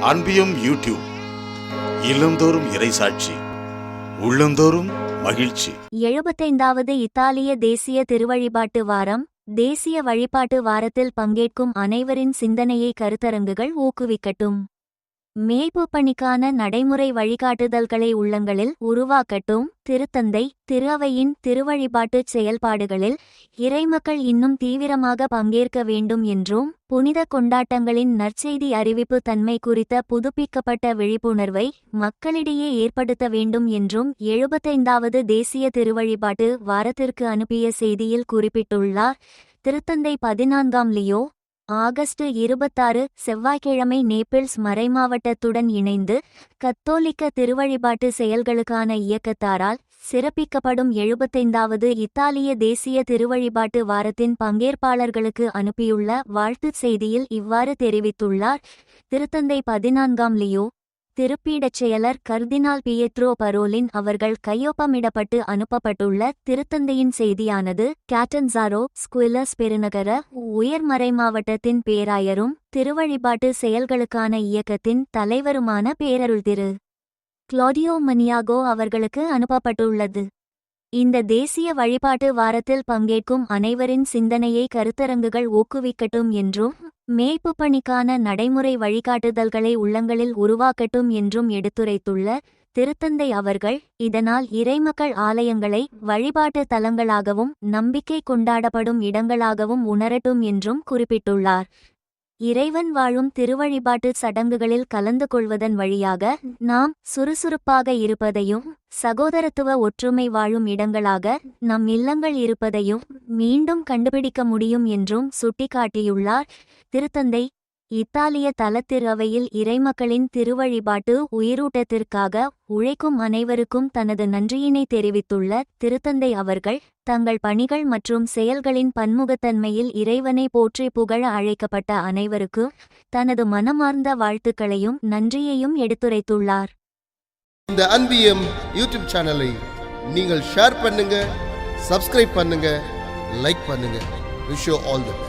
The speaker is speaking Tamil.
அன்பியும் யூடியூப் இல்லந்தோறும் இறைசாட்சி உள்ளந்தோறும் மகிழ்ச்சி. எழுபத்தைந்தாவது இத்தாலிய தேசிய திருவழிபாட்டு வாரம் தேசிய வழிபாட்டு வாரத்தில் பங்கேற்கும் அனைவரின் சிந்தனையை கருத்தரங்குகள் ஊக்குவிக்கட்டும். மீட்பு பணிக்கான நடைமுறை வழிகாட்டுதல்களை உள்ளங்களில் உருவாக்கட்டும். திருத்தந்தை திருவையின் திருவழிபாட்டுச் செயல்பாடுகளில் இறைமக்கள் இன்னும் தீவிரமாக பங்கேற்க வேண்டும் என்றும் புனித கொண்டாட்டங்களின் நற்செய்தி அறிவிப்பு தன்மை குறித்த புதுப்பிக்கப்பட்ட விழிப்புணர்வை மக்களிடையே ஏற்படுத்த வேண்டும் என்றும் எழுபத்தைந்தாவது தேசிய திருவழிபாட்டு வாரத்திற்கு அனுப்பிய செய்தியில் குறிப்பிட்டுள்ளார். திருத்தந்தை பதினான்காம் லியோ ஆகஸ்ட் இருபத்தாறு செவ்வாய்க்கிழமை நேபிள்ஸ் மறைமாவட்டத்துடன் இணைந்து கத்தோலிக்க திருவழிபாட்டு செயல்களுக்கான இயக்கத்தாரால் சிறப்பிக்கப்படும் எழுபத்தைந்தாவது இத்தாலிய தேசிய திருவழிபாட்டு வாரத்தின் பங்கேற்பாளர்களுக்கு அனுப்பியுள்ள வாழ்த்துச் செய்தியில் இவ்வாறு தெரிவித்துள்ளார். திருத்தந்தை பதினான்காம் லியோ திருப்பீடச் செயலர் கர்தினால் பியத்ரோ பரோலின் அவர்கள் கையொப்பமிடப்பட்டு அனுப்பப்பட்டுள்ள திருத்தந்தையின் செய்தியானது கேட்டன்சாரோ ஸ்குவிலஸ் பெருநகர உயர்மறை மாவட்டத்தின் பேராயரும் திருவழிபாட்டு செயல்களுக்கான இயக்கத்தின் தலைவருமான பேரருள் திரு. கிளாடியோ மனியாகோ அவர்களுக்கு அனுப்பப்பட்டுள்ளது. இந்த தேசிய வழிபாட்டு வாரத்தில் பங்கேற்கும் அனைவரின் சிந்தனையை கருத்தரங்குகள் ஊக்குவிக்கட்டும் என்றும் மேய்ப்பு பணிக்கான நடைமுறை வழிகாட்டுதல்களை உள்ளங்களில் உருவாக்கட்டும் என்றும் எடுத்துரைத்துள்ள திருத்தந்தை அவர்கள் இதனால் இறைமக்கள் ஆலயங்களை வழிபாட்டு தலங்களாகவும் நம்பிக்கை கொண்டாடப்படும் இடங்களாகவும் உணரட்டும் என்றும் குறிப்பிட்டுள்ளார். இறைவன் வாழும் திருவழிபாட்டு சடங்குகளில் கலந்து கொள்வதன் வழியாக நாம் சுறுசுறுப்பாக இருப்பதையும் சகோதரத்துவ ஒற்றுமை வாழும் இடங்களாக நம் இல்லங்கள் இருப்பதையும் மீண்டும் கண்டுபிடிக்க முடியும் என்றும் சுட்டிக்காட்டியுள்ளார் திருத்தந்தை இத்தாலிய தலத்திறவையில் இறைமக்களின் திருவழிபாட்டு உயிரூட்டத்திற்காக உழைக்கும் அனைவருக்கும் தனது நன்றியினை தெரிவித்துள்ள திருத்தந்தை அவர்கள் தங்கள் பணிகள் மற்றும் செயல்களின் பன்முகத்தன்மையில் இறைவனை போற்றி புகழ அழைக்கப்பட்ட அனைவருக்கும் தனது மனமார்ந்த வாழ்த்துக்களையும் நன்றியையும் எடுத்துரைத்துள்ளார். இந்த அன்பியம் யூடியூப் சேனலை நீங்கள் ஷேர் பண்ணுங்க சப்ஸ்கிரைப் பண்ணுங்க லைக் பண்ணுங்க. Wish all the best